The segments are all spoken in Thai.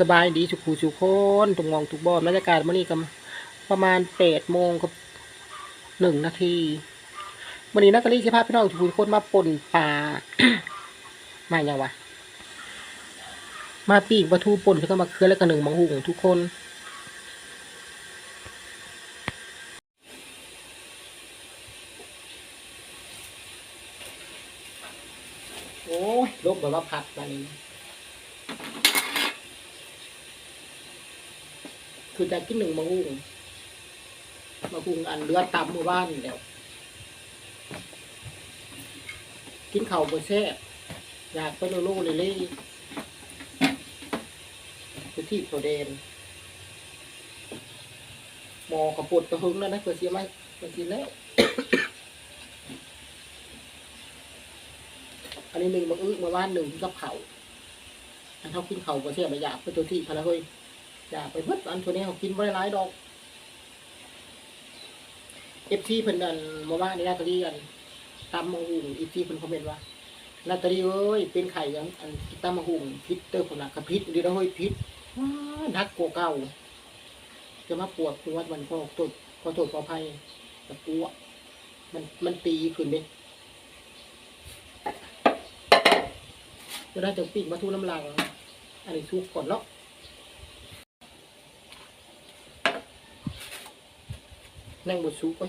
สบายดีสุขูสุขคนตุกมองทุกบอนบรรยากาศมื่อนี้ก็ประมาณแปดโมงกับหนึ่งนาทีวันนี้นักกะลีสิพาพพี่น้องทุกคนมาป่นปลามาอย่างวะมาปีกปลาทูป่นแล้วก็มาเคลื่อแล้วก็หนึ่งมังหุงทุกคน โอ้ยลบแบบว่าผัดมานี้ คือจะกินหนึ่งมะฮุงมะฮุงอันเลือดตำหมู่บ้านนี่แล้วกินเข่าบนแซ่อยากไปโลโลเลยเลยคือที่โปรเดนหมอกระปุดกระหึงแล้วนะเพื่อเสียไหมเพื่อเสียแล้วอันนี้หนึ่งมะอึมาบ้านหนึ่งกับเขาอันเขากินเขาบนแซ่บไปอยากไปตัวที่พะละเฮ้ย อย่าไปเพิ่อันตัวนี้เขากินไว้หลายดอกเอฟทีเพิ่นนั่นมาว่าในนาตาลีกันตามมาหุงเอฟทีเพิ่นคอมเมนต์ว่านาตาลีเอ้ยเป็นไข่ยังอันตามมาหุงพิษเตอร์คนน่ะกระพิษดีแล้วเฮ้ยพิษว้านักกว่าเก่าจะมาปวดปวดมันก็ตดก็ตดขออภัยแต่ปวดมันมันตีขึ้นเด้จะได้จะปีกมาทูน้ำลังอันนี้ทุกก่อนเนาะ นั่งบนซุปไว้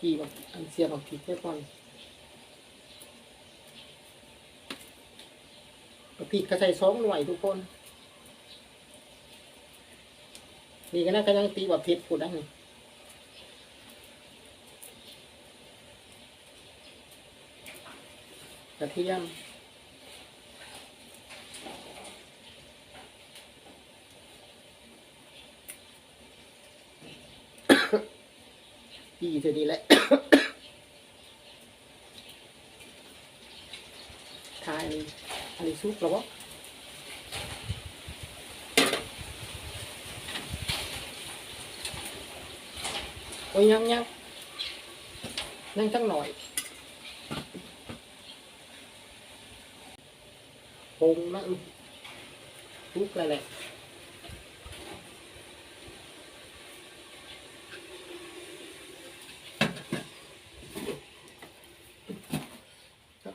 กี่บักอันเสียบักผิดแค่ก่อนผิดก็ใส่สองหน่วยทุกคน นี่ก็น่าก็ยังตีแบบผิดพูดได้นี่กระเทียม ปีเท่านี้แหละทายอันนี้ซุปแล้วะโอ้ยยังยังยังจังหน่อยปรุงนะอื้อซุปอะไรแหละ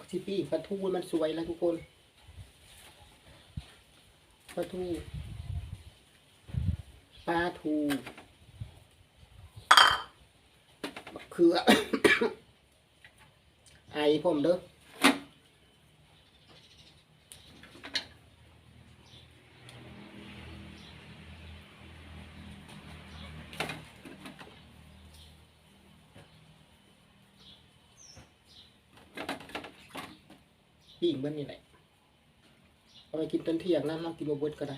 สิปีปลาทูมันสวยแล้วทุกคนปลาทูปลาทูคือไอผมเด้อ ปิ้งเบิ้นี่แหละเอาไปกินตอนเที่ยงนะน้ำกินบะเบิดก็ได้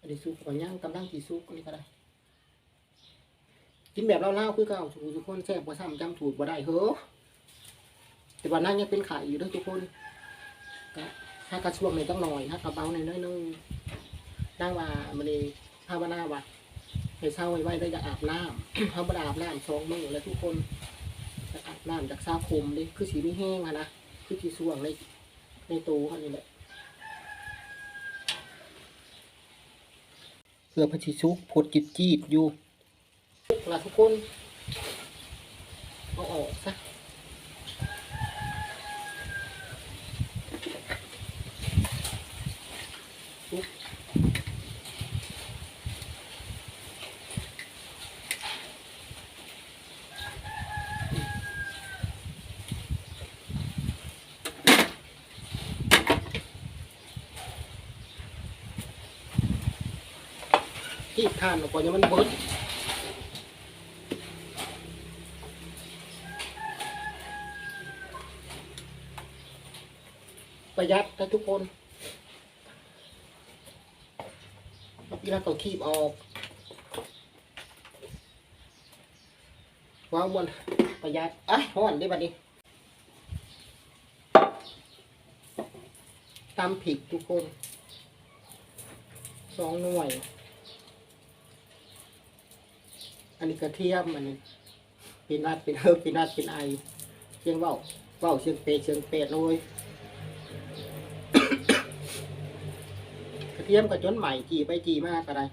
อันนี้ซุปก่อนย่างกำลังกี่ซุปอันนี้ก็ได้ กินแบบเล่าๆคือเก่าทุกทุกคนแซ่บกว่าซ้ำจำถูกบ่ได้เฮ้อแต่วันนั้นยังเป็นไข่อยู่ด้วยทุกคนก็ถ้ากระช่วงในต้องหน่อยถ้ากระเบาในอยน้อยนึงนั่งว่ามันเลย ภาวนาว่าให้เศร้าไว้ไว้ได้จะอาบน้ำเขาบ่ได้อาบน้ำสองมือแล้วทุกคนจะอาบน้ำจากซาคมเลยคือสีไม่แห้งอะนะคือสีส่วงในในตูอันนี้แหละเพื่อพระชิชุกผดจิบจีบอยู่ละทุกคนเอาออกซะ ที่ทานออกก่อนยังมันเบิดประหยัดนะทุกคนพี่นักก็คีบออกวางบนประหยัดอะห้อนได้บัดนี้ตำผิกทุกคนสองหน่วย อันนี้กระเทียมอันนี้เป็นนัดเป็นเฮิร์บเป็นนัดเป็นไอเชียงเว้าเว้าเชียงเปรเชียงเปรตเลยกระเทียมกับจนใหม่จีไปจีมากก็ได้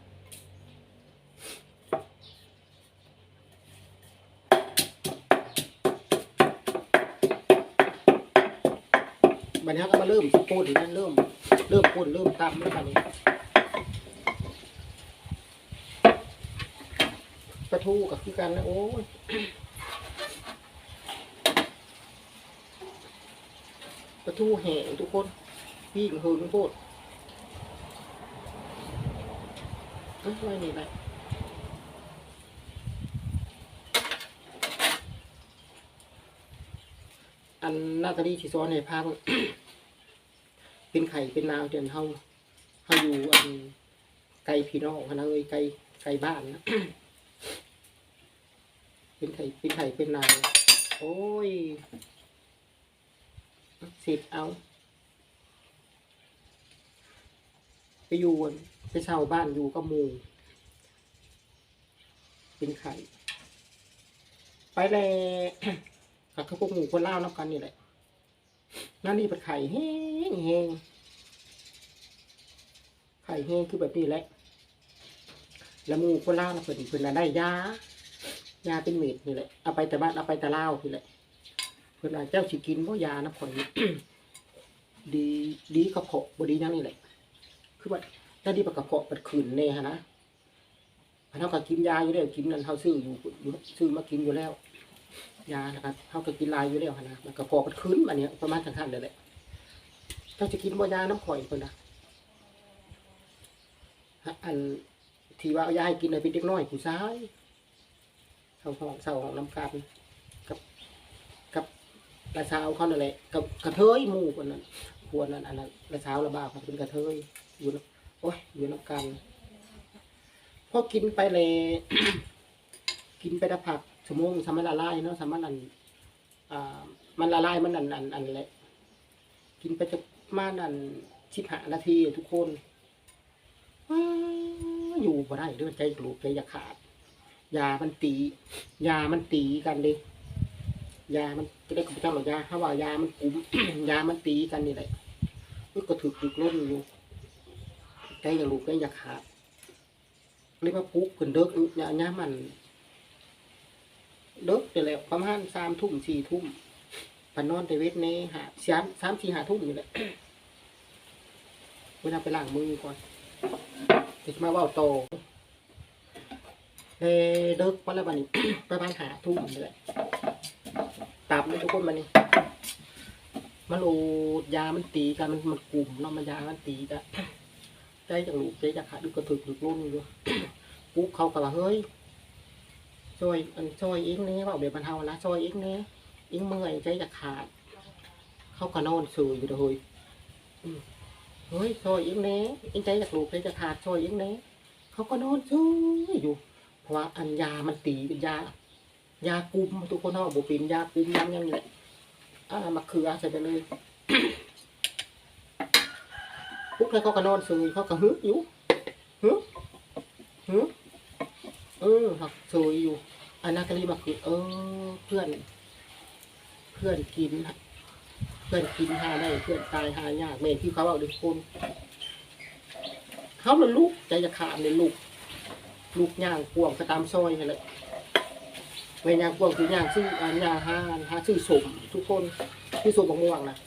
บัดนี้ก็มาเริ่มสปูนอีกนั่นเริ่มเริ่มปูนเริ่มตำแล้วบัดนี้ปลา ทูกับคือกันนะโอ้ยปลาทูแห้งทุกคนพี่งหึงโคตรเอ้ยไว้นี่แหละอันนาตาลีที่ซ้อนในภาพเป็นไข่เป็นนาวเดือนเฮาเฮาอยู่อันไก่พี่น้องนะเอ้ยไก่ไก่บ้านนะ เป็นไข่เป็นไข่เป็นนาวโอ้ยสร็จเอา ไปอยู่นไปเช่าบ้านอยู่กับมูเป็นไข่ ไปเลยกับเขาพวกหมูคนเล่านับกันนี่แหละนั่นนี่เป็นไข่แห้งแห้งไข่แห้งคือแบบนี้แหละ แล้วมูคนเล่าวนเพิ่นเพิ่นน่ะได้ยา ยาเป็นเม็ดนี่แหละเอาไปแต่บ้านเอาไปแต่เล่าวนี่แหละเพิ่นว่าเจ้าสิกินบ่ยานะข่อยดีดีกระเพาะบดีนั่นนี่แหละ คือว่าถ้าดีปกระเพาะมันขืนแน่ฮะนะพนเท่ากับกินยาอยู่แล้วกินนั่นเท่าซื้ออยู่อยู่ซื้อมากินอยู่แล้ว ยานะครับเท่ากับกินลายอยู่แล้วฮะนะมันกระเพาะมันขืนอันเนี้ยประมาณทันๆเลยแหละเจ้าจะกินบ่ยาน้ำข่อยคนนะอันที่ว่าเอายาให้กินเลยเป็นเด็กน้อยผู้ชาย เศร้าห้องเศร้าห้องน้ำกันกับกับกระเช้าเขานั่นแหละกับกระเทยหมู่คนนั้นควรนั้นอันนั้นกระเช้าระบาดเขาเป็นกระเทยอยู่น้ำโอ้ยอยู่น้ำกันพอกินไปเลย กินไปได้ผักชั่วโมงสามารถละลายเนาะสามารถอันอ่ามันละลายมันอันอันอันแหละกินไปจะมาอันชิบหานาทีทุกคนอยู่บ่ได้เด้วยใจกลูกใจอยากขาด ยามันตี ยามันตีกันเลยยามันจะได้กับเจ้าหรอยาถ้าว่ายามันกุมยามันตีกันนี่แหละมันก็ถึกถึกล้นอยู่ใจอย่าลูกใจอย่าขาดเรียกว่าปุ๊กขึ้นเด็กอย่าย่ามันเด็กเดี๋ยวแหละประมาณสามทุ่มสี่ทุ่มพันนอนแต่เวทเน่หาสามสามสี่หาทุ่มอยู่แหละเวลาไปล้างมือก่อนเดี๋ยวมาว่าโต เด้เด็กวันละวันนี้ประมาณหาทุ่มนี่แหละตับเลยทุกคนมันนี่มันโอดยามันตีกันมันมันกลุ่มเนาะมันยามันตีกันใจจากลูกใจจากขาดดูกระถึกดูกลุ่นอยู่ปุ๊บเขาก็ว่าเฮ้ยช่วยอันช่วยเองนี่ว่าเดี๋ยวบรรเทาละช่วยเองนี่เองเมื่อยใจจากขาด เขาก็นอนสูอยู่เด้อเฮ้ยเฮ้ยช่วยเองนี่เองใจจากลูกใจจากขาดช่วยเองนี่เขาก็นอนสูอยู่ เพราะว่าอันยามันตีเป็นยายากุมทุกคนเขาบอกเป็นยากุมยังยังนี่แหละอ่ามาคือใส่ไปเลยปุ๊บแล้วเขาก็นอนซุยเขาก็ฮึอยู่ฮึฮึเออหักซุยอยู่อันนั้นก็รีมาคือเออ เพื่อน เพื่อนกินเพื่อนกินหาได้เพื่อนตายหายากแม่ที่เขาเอาด็กคนเขามันลูกใจจะขาดเลยลูก ลูกย่างพวงก็ตามซอยนี่แหละเวย่างพวงคือย่างซื้ออันยางหาหาซื้อสมทุกคนที่สมบางม่วงนะ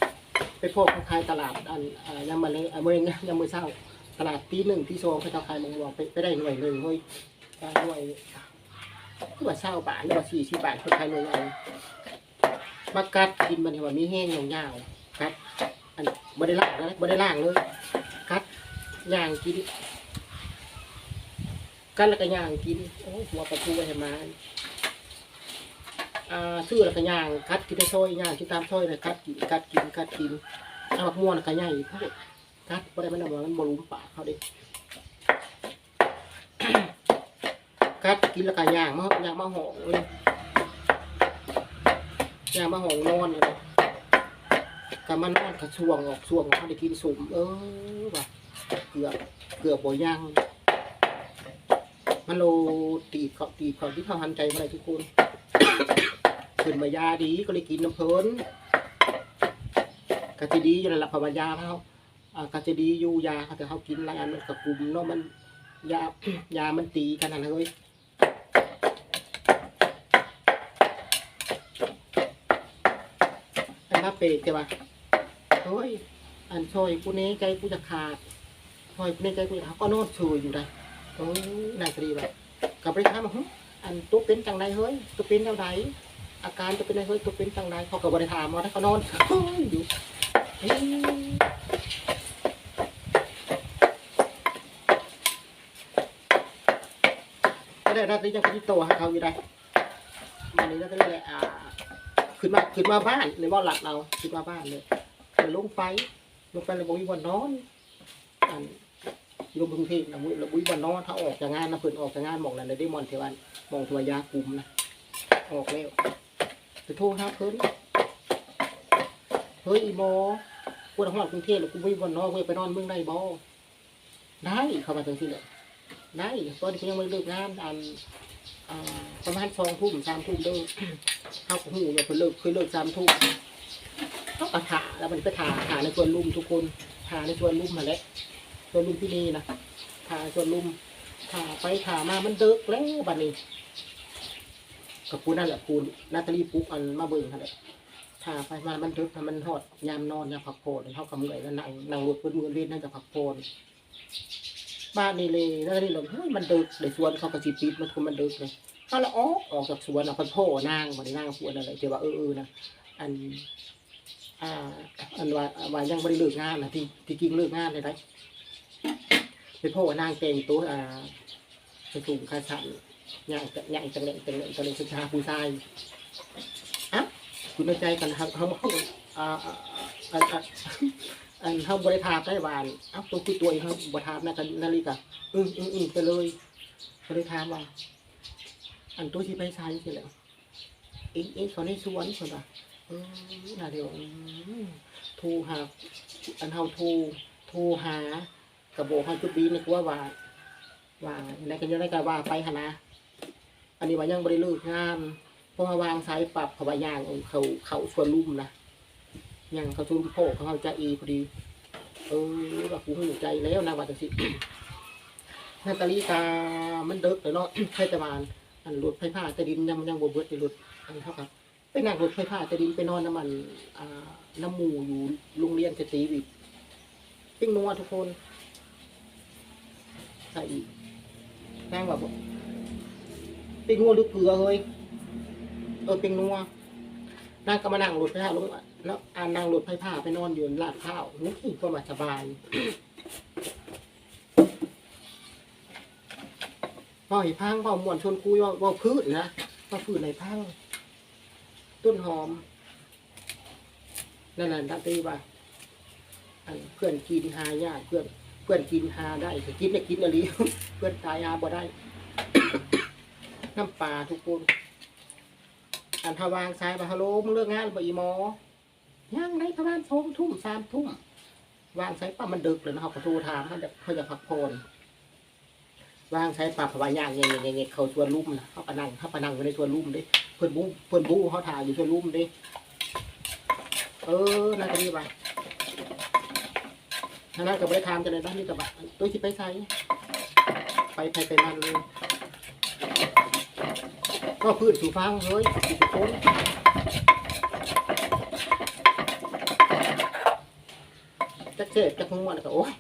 ไปพบเขาขายตลาดอันยามมาเลยอ่าเมื่อยยามมือเช้าตลาดตีหนึ่งที่สองเขาจะขายมะม่วงไปไปได้หน่วยเลยเฮ้ยได้หน่วยคือว่าเช้าบาทหรือว่าสี่สิบบาทเขาขายหน่วยเอามากัดกินมันเห็นว่ามีแห้งยาวๆกัดอันบ่ได้ล่างนะบ่ได้ล่างเลยกัดย่างกิน กัดแล้วก็ย่างกินโอ้หัวปลาทูไว้ให้มาอ่าซื้อแล้วก็ย่างกัดกินได้ซอยย่างกินตามซอยเลยกัดกินกัดกินกัดกินเอาบักม่วงน่ะก็ใหญ่พูดกัดบ่ได้มันเอาว่ามันบ่รุมปากเขาเด้กัดกินแล้วก็ย่างมาย่างมาห่องเลยย่างมาห่องนอนเลยก็มานอนกระช่วงออกช่วงเขาได้กินสมเออว่ะเกือบเกือบบ่ย่าง มันโลตีบเขาตีบเขาที่เขาหันใจมาเลยทุกคนขึ้นมายาดีก็เลยกินน้ำเพลินกะจะดีอยู่แล้วล่ะเพราว่ายาเขาอ่ากะจะดีอยู่ยาเขาแต่เขากินหลายอันมันกับกลุ่มเนาะมันยายามันตีกันนะเฮ้ยอันน่าเปรตใช่ปะเฮ้ยอันซอยกูนี้ใจกูจะขาดซอยกูนี้ใจกูจะขาดก็นอนเฉยอยู่ได้ โอ้ยนายคดีแบบกับไปถามว่าหึอันตัวเป็นจังไดเฮ้ยตัวเป็นจังไดอาการตัวเป็นไงเฮ้ยตัวเป็นจังไดเขากับบริถามมาได้เขานอนเฉยอยู่เฮ้ยก็ได้ได้ยังคิดโตให้เขาอยู่ได้วันนี้แล้วก็เลยอ่าขึ้นมาขึ้นมาบ้านในว่าหลักเราขึ้นมาบ้านเลยเลยลงไปลงไปเลยบุยวันนอนอัน ลงกรุงเทพนะบุยบุยวันน้อนถ้าออกจากงานนะเพิ่นออกจากงานบอกนั่นเลยได้มอนเทวันมองตัวยากลุ่มนะออกแล้วไปโทรหาเพิ่นเฮ้ยอีโมกูทำงานกรุงเทพแล้วกูบุยวันนอกูไปนอนเมืองได้บ่ได้เข้ามาจังซี่เลยได้ตอนนี้ยังไม่เลิกงานอันประมาณสองทุ่มสามทุ่มเด้อเขาก็หูว่าเพิ่นเลิกเคยเลิกสามทุ่มก็กระถาแล้วมันก็ถาถาในส่วนลุ่มทุกคนถาในส่วนลุ่มมาแล้ว ส่วนลุมที่นี่นะถาส่วนลุมถาไปถามามันเดิกแล้วบัดนี้กับปูนั่นแหละปูนาตาลีปุ๊กอันมาเบิ่งนั่นแหละถาไปมามันเดิกถ้ามันหอดยามนอนยามพักผ่อนเขากำเงยแล้วนั่งนั่งรถเพื่อนมือเล่นนั่งจะพักผ่อนบ้านนี่เลยนาตาลีเราเฮ้ยมันเดิกในสวนเขากระสีปิดมันคือมันเดิกเลยถ้าเราออกออกจากสวนเอาพันโพ่นางบัดนี้นางสวนอะไรเจ้าว่าเออเออนะอันอ่าอันว่าว่ายังไม่ได้เลิกงานนะที่ที่จริงเลิกงานเลยได้ ไปพ่อนางแต่งตัวอ่าไปสูงคาสันใหญ่ใหญ่จังเลยจังเลยจังเลยสุชาผู้ชายอะคุณใจกันครับเขาเขาอ่าอ่าอันเขาบริทาได้หวานเอ้าตัวคือตัวเองเขาบริทานะกันนาฬิกาอืมอืมอืมไปเลยบริทามว่าอันตัวที่ไปใช้ใช่แล้วเอ็งเอ็งเขาในสวนคนละอืมน่าเดี๋ยวทรหาอันเฮาทรโทรหา ระโบกเฮาจุดดีนี่กว่าว่าว่าในกันยังได้ก็ว่าไปหนะอันนี้ว่ายังบริลิกงานเพราะว่าวางสายปรับเขาว่ายางเขาเขาชวนลุ่มนะย่างเขาชวนโพกเขาจะอีพอดี เออว่ากูหูใจแล้วนะว่าจังสินาตาลีกามันเด็กเลยเนาะใช่แต่วานอันรถไฟฟ้าแต่ดินยังยังบ่เบิดในรถอันนี้เท่ากับไปนั่งรถไฟฟ้าจะดินไปนอนน้ำมันอ่าน้ำหมูอยู่โรงเรียนสตรีวิทปิ้งนัวทุกคน ใส่อีกแป้งแบบเปิ้งนัวหรือเกลือเฮ้ยเออเปิ้งนัวนั่งก็มานั่งรถไฟฟ้าลงแล้วอ่านั่งรถไฟฟ้าไปนอนอยู่ลาดข้าวนี่ก็มาสบายพ่อให้พังพ่อมวนชนคุยว่าว่าพืชนะว่าพืชไหนพังต้นหอมนั่นแหละดัตตีว่าเพื่อนกินหายากเพื่อน พื่อนกินหาได้แต่กินได้กินอะไรเพื่อนตายหาบ่ได้ น้ำปลาทุกคนอันทวางสายมาฮัลโหลมึงเลิกงานบ่อีหมอย่างไรประมาณสองทุ่มสามทุ่มวางสายปั๊บมันดึกเลยนะเขาก็โทรถามเขาจะเขาจะพักผ่อนวางสายปั๊บพราะว่ายางเงี้ยเงี้ยเขาชวนลุ่มนะเขาปนั่งเขาปนั่งอยู่ในชวนลุ่มด้เพื่อนบูเพื่อนบูเขาถ่ายอยู่ชวนลุ่มด้เออน่าจะดีป่ะถ้าน่าจะไปทำจะเลยนะนี่กับตัวที่ไปใช้ไปไปไปมันเลย ก็พืชสูฟังเฮ้ยสูโค้งจะเจ็บจะคงวันก็โอ้ย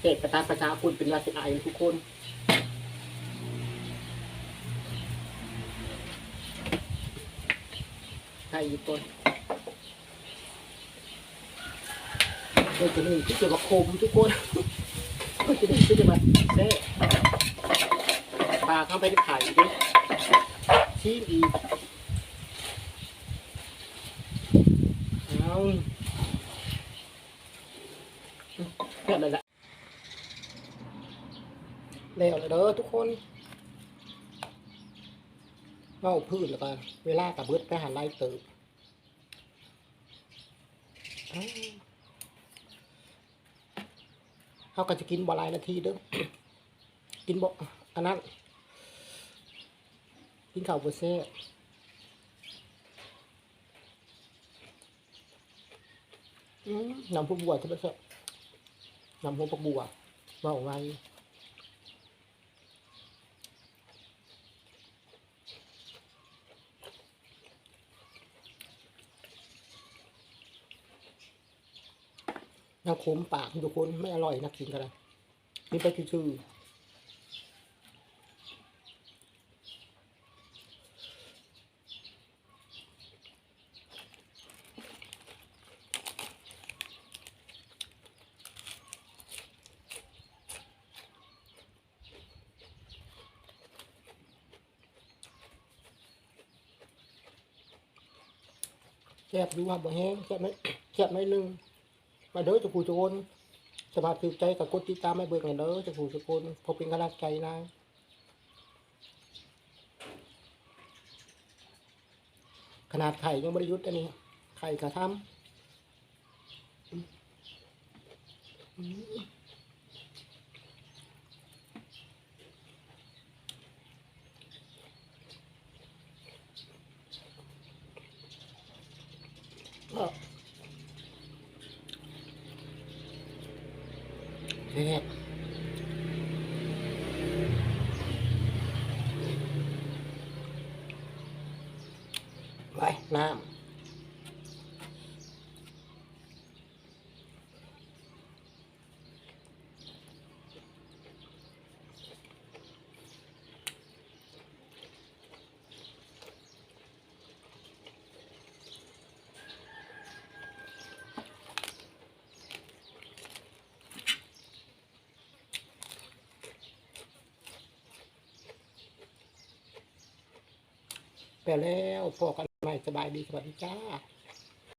เจ็บประตาประชาคุณเป็นราชินีทุกคน ใช่ญี่ปุ่นเออจะนี่งที่จะมาโคมทุกคนเออจะนี่งที่จะมาเซ่ปลาเข้าไปในไข่ดิชีสอีกเอาแค่นั้นแหละแล้วเลยเด้อทุกคน เล่าพืชแล้วกันเวลากับเบิดไปหาไล่เติบเขาก็จะกินบ่หลายนาทีเด้อกินบ่อันนั้นกินข้าวบ่แซ่น้ำผู้บัวจะไหม่แซ่บน้ำหัวปักบัวว่าเอาไว้ น้ำขมปากทุกคนไม่อร่อยนักกินกันเลยนี่ไปชื่อแคบดูว่าบ่แห้งแคบไหมแคบน้อยหนึง มาเด้อจะผู้โคนสมาธิใจกับกดติดตามไม่เบิกกันเด้อจะผู้โคนพอเป็นกำลังใจนะขนาดไข่ยังไม่ได้ยุดอันนี้ ไข่กระทำอืมอืมก็ แซ่บไว้น้ำ แล้วพอกันใหม่สบายดีสวัสดีจ้า